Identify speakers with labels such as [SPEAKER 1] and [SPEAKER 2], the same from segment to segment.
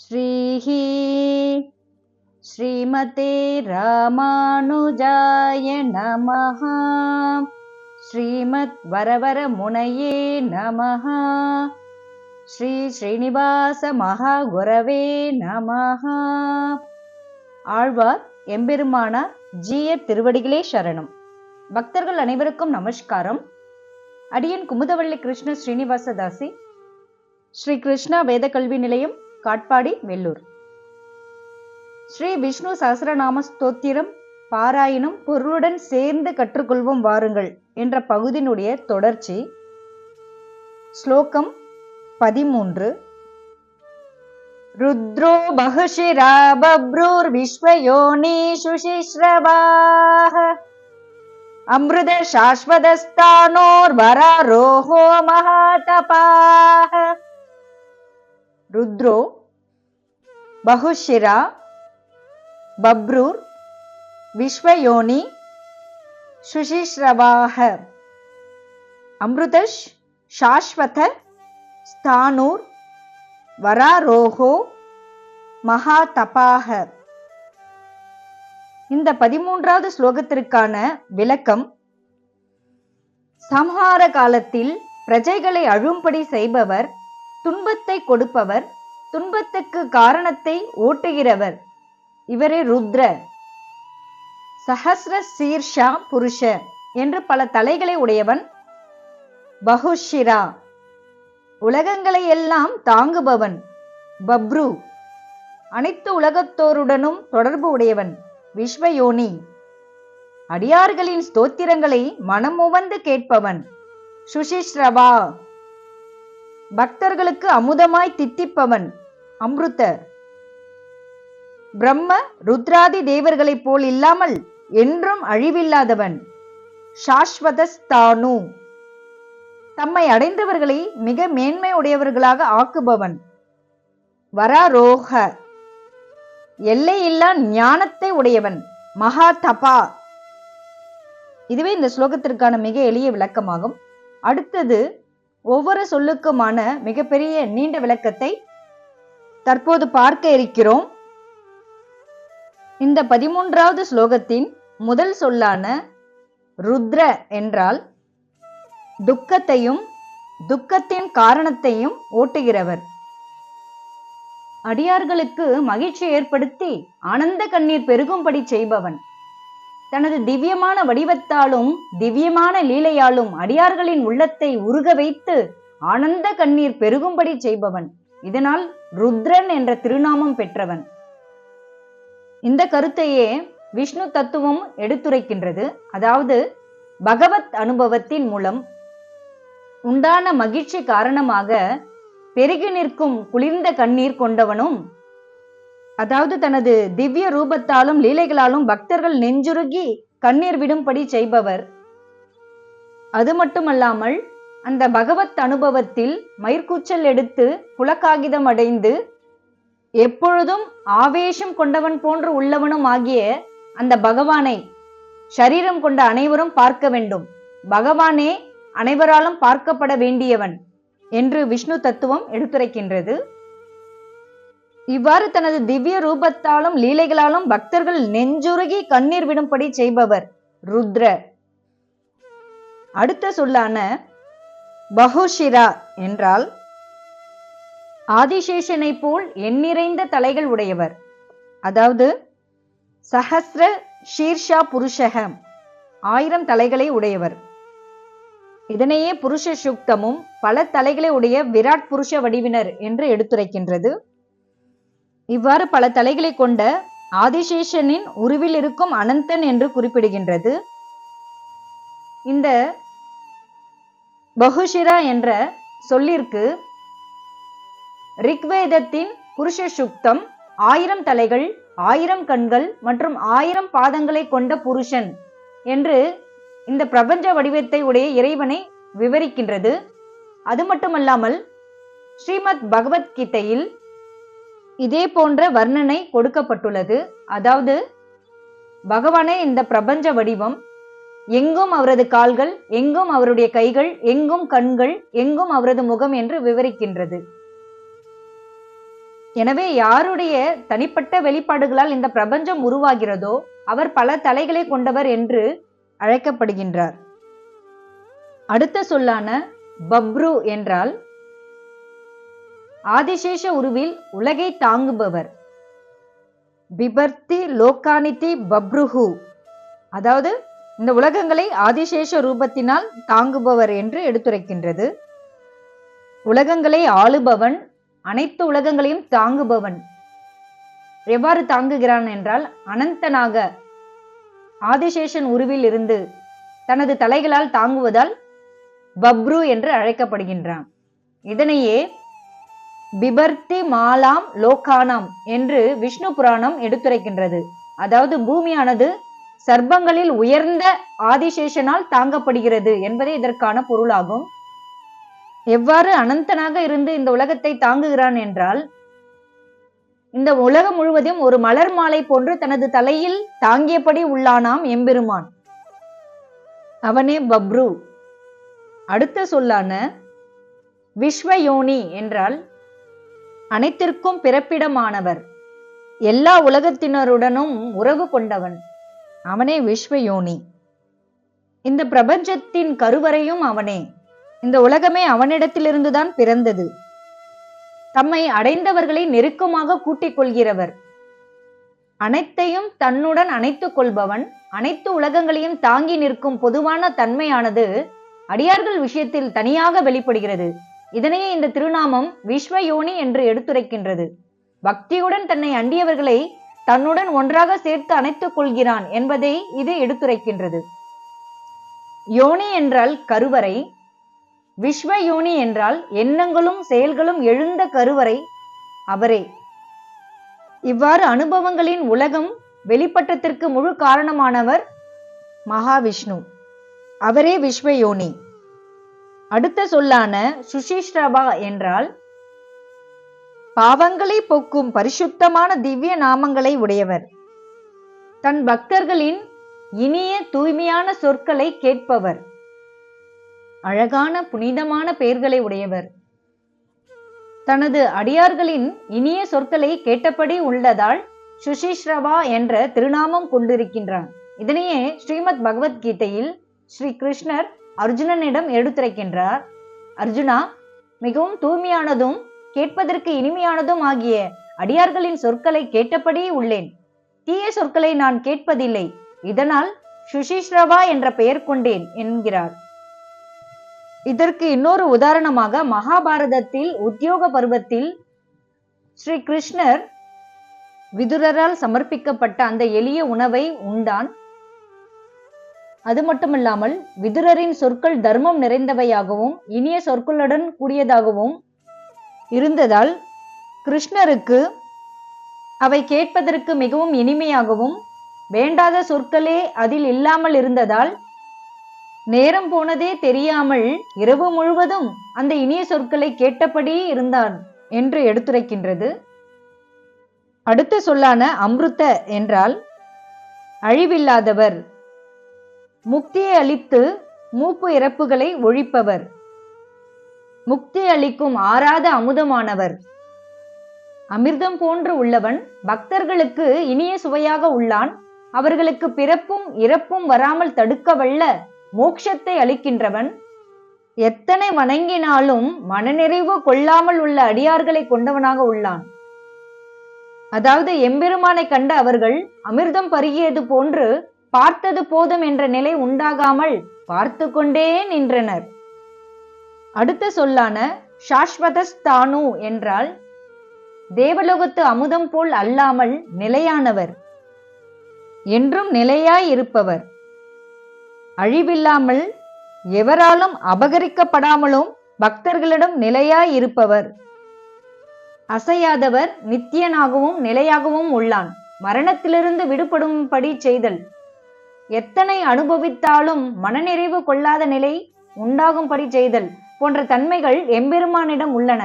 [SPEAKER 1] श्रीः श्रीमते रामानुजाय नमः श्रीमद्वरवरमुनये नमः ஸ்ரீ ஸ்ரீனிவாச மகாகுரவே நமஹ ஆழ்வார் எம்பெருமானார் ஜீய திருவடிகளே சரணம் பக்தர்கள் அனைவருக்கும் நமஸ்காரம் அடியன் குமுதவள்ளி கிருஷ்ண ஸ்ரீனிவாசதாசி ஸ்ரீ கிருஷ்ணா வேத கல்வி நிலையம் காட்பாடி வெள்ளூர் ஸ்ரீ விஷ்ணு சஹசிரநாம ஸ்தோத்திரம் பாராயணம் பொருளுடன் சேர்ந்து கற்றுக்கொள்வோம் வாருங்கள் என்ற பகுதியினுடைய தொடர்ச்சி. ஸ்லோகம் பதிமூன்று. ருத்ரோ பகுஷிரா பப்ரூர் விஸ்வயோனிஷு சிஸ்ரவாः அமிர்த சாஸ்வதஸ்தானோர் வராரோஹோ மகாதபாः ருத்ரோ பகுஷிரா பப்ரூர் விஸ்வயோனி சுஷிஸ்ரவாக அமிர்தஷ் சாஸ்வத ஸ்தானூர் வராரோகோ மகாதபாக இந்த பதிமூன்றாவது ஸ்லோகத்திற்கான விளக்கம் சம்ஹார காலத்தில் பிரஜைகளை அழும்படி செய்பவர் துன்பத்தை கொடுப்பவர் துன்பத்துக்கு காரணத்தை ஓட்டுகிறவர். இவரே ருத்ர சஹசிர சீர்ஷா புருஷ என்று பல தலைகளை உடையவன் பகுஷிரா. உலகங்களை எல்லாம் தாங்குபவன் பப்ரு. அனைத்து உலகத்தோருடனும் தொடர்பு உடையவன் விஸ்வயோனி. அடியார்களின் ஸ்தோத்திரங்களை மனமுவந்து கேட்பவன் சுஷிஸ்ரவா பக்தர்களுக்கு அமுதமாய் தித்திப்பவன் அம்ருத பிரம்ம ருத்ராதி தேவர்களைப் போல் இல்லாமல் என்றும் அழிவில்லாதவன் சாஸ்வதஸ்தானு. தம்மை அடைந்தவர்களை மிக மேன்மை உடையவர்களாக ஆக்குபவன் வராரோக. எல்லையில்லா ஞானத்தை உடையவன் மகா தபா இதுவே இந்த ஸ்லோகத்திற்கான மிக எளிய விளக்கமாகும். அடுத்தது ஒவ்வொரு சொல்லுக்குமான மிகப்பெரிய நீண்ட விளக்கத்தை தற்போது பார்க்க இருக்கிறோம். இந்த பதிமூன்றாவது ஸ்லோகத்தின் முதல் சொல்லான ருத்ர என்றால் துக்கத்தையும் துக்கத்தின் காரணத்தையும் ஓட்டுகிறவர். அடியார்களுக்கு மகிழ்ச்சி ஏற்படுத்தி ஆனந்த கண்ணீர் பெருகும்படி செய்பவன். தனது திவ்யமான வடிவத்தாலும் திவ்யமான லீலையாலும் அடியார்களின் உள்ளத்தை உருக வைத்து ஆனந்த கண்ணீர் பெருகும்படி செய்பவன். இதனால் ருத்ரன் என்ற திருநாமம் பெற்றவன். இந்த கருத்தையே விஷ்ணு தத்துவம் எடுத்துரைக்கின்றது. அதாவது பகவத் அனுபவத்தின் மூலம் உண்டான மகிழ்ச்சி காரணமாக பெருகி நிற்கும் குளிர்ந்த கண்ணீர் கொண்டவனும் அதாவது தனது திவ்ய ரூபத்தாலும் லீலைகளாலும் பக்தர்கள் நெஞ்சுருகி கண்ணீர் விடும்படி செய்பவர். அது மட்டுமல்லாமல் அந்த பகவத் அனுபவத்தில் மயிர்கூச்சல் எடுத்து புலக்காகிதம் அடைந்து எப்பொழுதும் ஆவேசம் கொண்டவன் போன்று உள்ளவனும் ஆகிய அந்த பகவானை சரீரம் கொண்ட அனைவரும் பார்க்க வேண்டும். பகவானே அனைவராலும் பார்க்கப்பட வேண்டியவன் என்று விஷ்ணு தத்துவம் எடுத்துரைக்கின்றது. இவ்வாறு தனது திவ்ய ரூபத்தாலும் லீலைகளாலும் பக்தர்கள் நெஞ்சுருகி கண்ணீர் விடும்படி செய்பவர் ருத்ர. அடுத்த சொல்லான பகுஷிரா என்றால் ஆதிசேஷனை போல் எண்ணிறைந்த தலைகள் உடையவர். அதாவது சஹஸ்ர ஷீர்ஷா புருஷகம் ஆயிரம் தலைகளை உடையவர். இதனையே புருஷ சுக்தமும் பல தலைகளை உடைய விராட் புருஷ வடிவினர் என்று எடுத்துரைக்கின்றது. இவ்வாறு பல தலைகளை கொண்ட ஆதிசேஷனின் உருவில் இருக்கும் அனந்தன் என்று குறிப்பிடுகின்றது. இந்த பகுஷிரா என்ற சொல்லிற்கு ரிக்வேதத்தின் புருஷ சுக்தம் ஆயிரம் தலைகள் ஆயிரம் கண்கள் மற்றும் ஆயிரம் பாதங்களை கொண்ட புருஷன் என்று இந்த பிரபஞ்ச வடிவத்தை உடைய இறைவனை விவரிக்கின்றது. அது மட்டுமல்லாமல் ஸ்ரீமத் பகவத்கீதையில் இதே போன்ற வர்ணனை கொடுக்கப்பட்டுள்ளது. அதாவது பகவானே இந்த பிரபஞ்ச வடிவம் எங்கும் அவரது கால்கள் எங்கும் அவருடைய கைகள் எங்கும் கண்கள் எங்கும் அவரது முகம் என்று விவரிக்கின்றது. எனவே யாருடைய தனிப்பட்ட வெளிப்பாடுகளால் இந்த பிரபஞ்சம் உருவாகிறதோ அவர் பல தலைகளை கொண்டவர் என்று அழைக்கப்படுகின்றார். அடுத்த சொல்லான பப்ரு என்றால் ஆதிசேஷ உருவில் உலகை தாங்குபவர். பிபர்த்தி லோகானிதி பப்ருஹு. அதாவது இந்த உலகங்களை ஆதிசேஷ ரூபத்தினால் தாங்குபவர் என்று எடுத்துரைக்கின்றது. உலகங்களை ஆளுபவன் அனைத்து உலகங்களையும் தாங்குபவன். எவ்வாறு தாங்குகிறான் என்றால் அனந்தனாக ஆதிசேஷன் உருவில் இருந்து தனது தலைகளால் தாங்குவதால் பப்ரு என்று அழைக்கப்படுகின்றான். இதனையே பிபர்த்தி மாலாம் லோகானாம் என்று விஷ்ணு புராணம் எடுத்துரைக்கின்றது. அதாவது பூமியானது சர்ப்பங்களில் உயர்ந்த ஆதிசேஷனால் தாங்கப்படுகிறது என்பதே இதற்கான பொருளாகும். எவ்வாறு அனந்தனாக இருந்து இந்த உலகத்தை தாங்குகிறான் என்றால் இந்த உலகம் முழுவதும் ஒரு மலர் மாலை போன்று தனது தலையில் தாங்கியபடி உள்ளானாம் எம்பெருமான். அவனே பப்ரு. அடுத்த சொல்லான விஸ்வயோனி என்றால் அனைத்திற்கும் பிறப்பிடமானவர். எல்லா உலகத்தினருடனும் உறவு கொண்டவன். அவனே விஸ்வயோனி. இந்த பிரபஞ்சத்தின் கருவறையும் அவனே. இந்த உலகமே அவனிடத்திலிருந்துதான் பிறந்தது. தம்மை அடைந்தவர்களை நெருக்கமாக கூட்டிக் கொள்கிறவர். அனைத்தையும் தன்னுடன் அணைத்துக் கொள்பவன் அனைத்து உலகங்களையும் தாங்கி நிற்கும் பொதுவான தன்மையானது அடியார்கள் விஷயத்தில் தனியாக வெளிப்படுகிறது. இதனையே இந்த திருநாமம் விஸ்வயோனி என்று எடுத்துரைக்கின்றது. பக்தியுடன் தன்னை அண்டியவர்களை தன்னுடன் ஒன்றாக சேர்த்து அணைத்துக் கொள்கிறான் என்பதை இது எடுத்துரைக்கின்றது. யோனி என்றால் கருவறை விஸ்வயோனி என்றால் எண்ணங்களும் செயல்களும் எழுந்த கருவறை அவரே. இவ்வாறு அனுபவங்களின் உலகம் வெளிப்பட்டத்திற்கு முழு காரணமானவர் மகாவிஷ்ணு. அவரே விஸ்வயோனி. அடுத்த சொல்லான சுஷிஷ்ரபா என்றால் பாவங்களை போக்கும் பரிசுத்தமான திவ்ய நாமங்களை உடையவர். தன் பக்தர்களின் இனிய தூய்மையான சொற்களை கேட்பவர். அழகான புனிதமான பெயர்களை உடையவர். தனது அடியார்களின் இனிய சொற்களை கேட்டபடி உள்ளதால் சுஷிஸ்ரவா என்ற திருநாமம் கொண்டிருக்கின்றான். இதனையே ஸ்ரீமத் பகவத்கீதையில் ஸ்ரீ கிருஷ்ணர் அர்ஜுனனிடம் எடுத்துரைக்கின்றார் அர்ஜுனா மிகவும் தூய்மையானதும் கேட்பதற்கு இனிமையானதும் ஆகிய அடியார்களின் சொற்களை கேட்டபடி உள்ளேன். தீய சொற்களை நான் கேட்பதில்லை. இதனால் சுஷிஸ்ரவா என்ற பெயர் கொண்டேன் என்கிறார். இதற்கு இன்னொரு உதாரணமாக மகாபாரதத்தில் உத்தியோக பருவத்தில் ஸ்ரீ கிருஷ்ணர் விதுரரால் சமர்ப்பிக்கப்பட்ட அந்த எளிய உணவை உண்டான். அது மட்டுமல்லாமல் விதுரரின் சொற்கள் தர்மம் நிறைந்தவையாகவும் இனிய சொற்களுடன் கூடியதாகவும் இருந்ததால் கிருஷ்ணருக்கு அவை கேட்பதற்கு மிகவும் இனிமையாகவும் வேண்டாத சொற்களே அதில் இல்லாமல் இருந்ததால் நேரம் போனதே தெரியாமல் இரவு முழுவதும் அந்த இனிய சொற்களை கேட்டபடி இருந்தான் என்று எடுத்துரைக்கின்றது. அடுத்த சொல்லான அம்ருத்த என்றால் அழிவில்லாதவர் முக்தியை அளித்து மூப்பு இறப்புகளை ஒழிப்பவர். முக்தி அளிக்கும் ஆறாத அமுதமானவர். அமிர்தம் போன்று உள்ளவன் பக்தர்களுக்கு இனிய சுவையாக உள்ளான். அவர்களுக்கு பிறப்பும் இறப்பும் வராமல் தடுக்க வல்ல மோட்சத்தை அளிக்கின்றவன். எத்தனை வணங்கினாலும் மனநிறைவு கொள்ளாமல் உள்ள அடியார்களை கொண்டவனாக உள்ளான். அதாவது எம்பெருமானை கண்ட அவர்கள் அமிர்தம் பருகியது போன்று பார்த்தது போதும் என்ற நிலை உண்டாகாமல் பார்த்து கொண்டே நின்றனர். அடுத்த சொல்லான சாஸ்வதஸ்தானு என்றால் தேவலோகத்து அமுதம் போல் அல்லாமல் நிலையானவர் என்றும் நிலையாய் இருப்பவர் அழிவில்லாமல் எவராலும் அபகரிக்கப்படாமலும் பக்தர்களிடம் நிலையாய் இருப்பவர் அசையாதவர் நித்தியனாகவும் நிலையாகவும் உள்ளான். மரணத்திலிருந்து விடுபடும்படி செய்தல். எத்தனை அனுபவித்தாலும் மனநிறைவு கொள்ளாத நிலை உண்டாகும்படி செய்தல் போன்ற தன்மைகள் எம்பெருமானிடம் உள்ளன.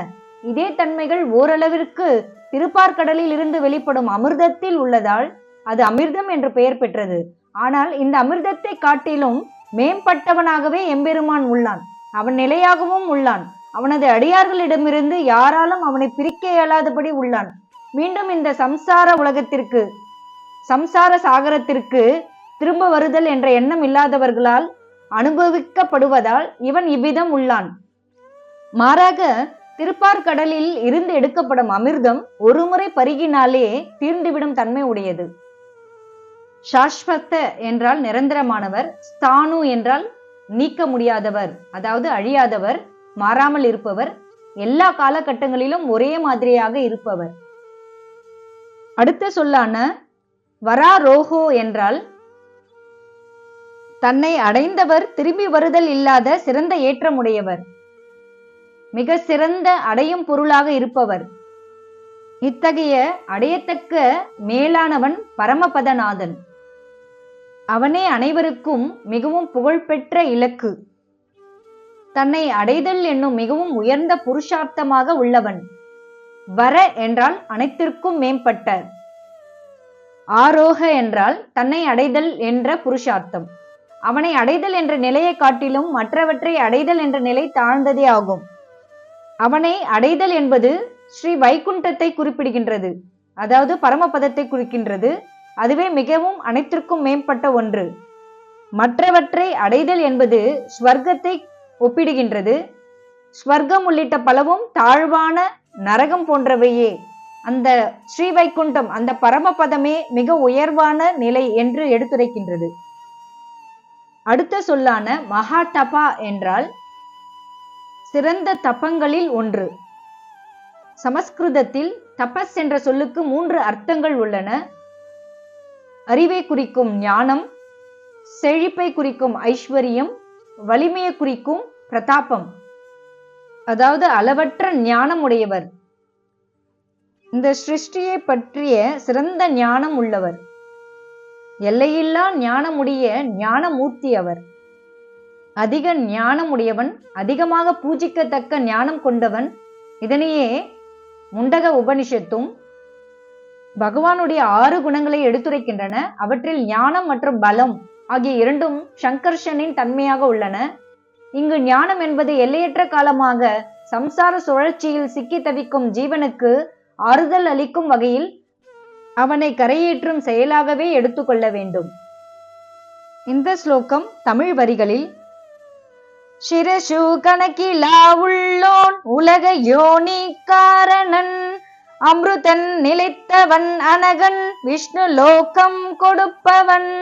[SPEAKER 1] இதே தன்மைகள் ஓரளவிற்கு திருப்பார்கடலில் இருந்து வெளிப்படும் அமிர்தத்தில் உள்ளதால் அது அமிர்தம் என்று பெயர் பெற்றது. ஆனால் இந்த அமிர்தத்தை காட்டிலும் மேம்பட்டவனாகவே எம்பெருமான் உள்ளான். அவன் நிலையாகவும் உள்ளான். அவனது அடியார்களிடமிருந்து யாராலும் அவனை பிரிக்க இயலாதபடி உள்ளான். மீண்டும் இந்த சம்சார உலகத்திற்கு சம்சார சாகரத்திற்கு திரும்ப வருதல் என்ற எண்ணம் இல்லாதவர்களால் அனுபவிக்கப்படுவதால் இவன் இவ்விதம் உள்ளான். மாறாக திருப்பார்கடலில் இருந்து எடுக்கப்படும் அமிர்தம் ஒருமுறை பருகினாலே தீர்ந்துவிடும் தன்மை உடையது. சாஸ்வத்த என்றால் நிரந்தரமானவர் ஸ்தானு என்றால் நீக்க முடியாதவர் அதாவது அழியாதவர் மாறாமல் இருப்பவர் எல்லா காலகட்டங்களிலும் ஒரே மாதிரியாக இருப்பவர். அடுத்த சொல்லான வரா ரோஹோ என்றால் தன்னை அடைந்தவர் திரும்பி வருதல் இல்லாத சிறந்த ஏற்றமுடையவர். மிக சிறந்த அடையும் பொருளாக இருப்பவர். இத்தகைய அடையத்தக்க மேலானவன் பரமபதநாதன். அவனே அனைவருக்கும் மிகவும் புகழ்பெற்ற இலக்கு. தன்னை அடைதல் என்னும் மிகவும் உயர்ந்த புருஷார்த்தமாக உள்ளவன். வர என்றால் அனைத்திற்கும் மேம்பட்ட. ஆரோக என்றால் தன்னை அடைதல் என்ற புருஷார்த்தம். அவனை அடைதல் என்ற நிலையை காட்டிலும் மற்றவற்றை அடைதல் என்ற நிலை தாழ்ந்ததே ஆகும். அவனை அடைதல் என்பது ஸ்ரீ வைகுண்டத்தை குறிப்பிடுகின்றது. அதாவது பரமபதத்தை குறிக்கின்றது. அதுவே மிகவும் அனைத்திற்கும் மேம்பட்ட ஒன்று. மற்றவற்றை அடைதல் என்பது ஸ்வர்க்கத்தை ஒப்பிடுகின்றது. ஸ்வர்க்கம் உள்ளிட்ட பலவும் தாழ்வான நரகம் போன்றவையே. அந்த ஸ்ரீ வைகுண்டம் அந்த பரமபதமே மிக உயர்வான நிலை என்று எடுத்துரைக்கின்றது. அடுத்த சொல்லான மகா தபா என்றால் சிறந்த தப்பங்களில் ஒன்று. சமஸ்கிருதத்தில் தபஸ் என்ற சொல்லுக்கு மூன்று அர்த்தங்கள் உள்ளன. அறிவை குறிக்கும் ஞானம் செழிப்பை குறிக்கும் ஐஸ்வர்யம் வலிமையை குறிக்கும் பிரதாபம். அதாவது அளவற்ற ஞானம் உடையவர். இந்த சிருஷ்டியை பற்றிய சிறந்த ஞானம் உள்ளவர். எல்லையில்லா ஞானமுடைய ஞானமூர்த்தி அவர். அதிக ஞானமுடையவன் அதிகமாக பூஜிக்கத்தக்க ஞானம் கொண்டவன் இதனையே முண்டக உபனிஷத்தும் பகவானுடைய ஆறு குணங்களை எடுத்துரைக்கின்றன. அவற்றில் ஞானம் மற்றும் பலம் ஆகிய இரண்டும் சங்கர்ஷனின் தன்மையாக உள்ளன. இங்கு ஞானம் என்பது எல்லையற்ற காலமாக சம்சார சுழற்சியில் சிக்கி தவிக்கும் ஜீவனுக்கு ஆறுதல் அளிக்கும் வகையில் அவனை கரையேற்றும் செயலாகவே எடுத்துக்கொள்ள வேண்டும். இந்த ஸ்லோகம் தமிழ் வரிகளில் சிரசு கணக்கிலா உள்ளோன் உலக யோனி காரணன் அம்ருதன் நிலைத்தவன் அனகன் விஷ்ணு லோகம் கொடுப்பவன்.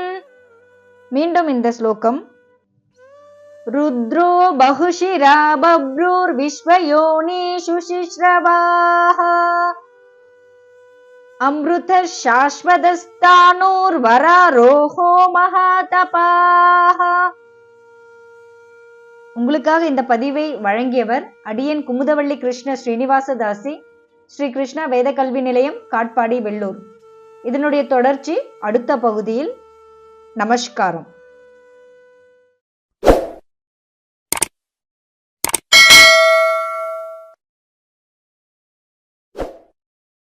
[SPEAKER 1] மீண்டும் இந்த ஸ்லோகம் ருத்ரோ பகுஷிரா பப்ரூர் விஸ்வயோனி சுசிஸ்ரவாஹா அம்ருத சாஸ்வதஸ்தானூர் வராரோஹோ உங்களுக்காக இந்த பதிவை வழங்கியவர் அடியன் குமுதவள்ளி கிருஷ்ண ஸ்ரீனிவாசதாசி ஸ்ரீ கிருஷ்ணா வேத கல்வி நிலையம் காட்பாடி வெள்ளூர். இதனுடைய தொடர்ச்சி அடுத்த பகுதியில். நமஸ்காரம்.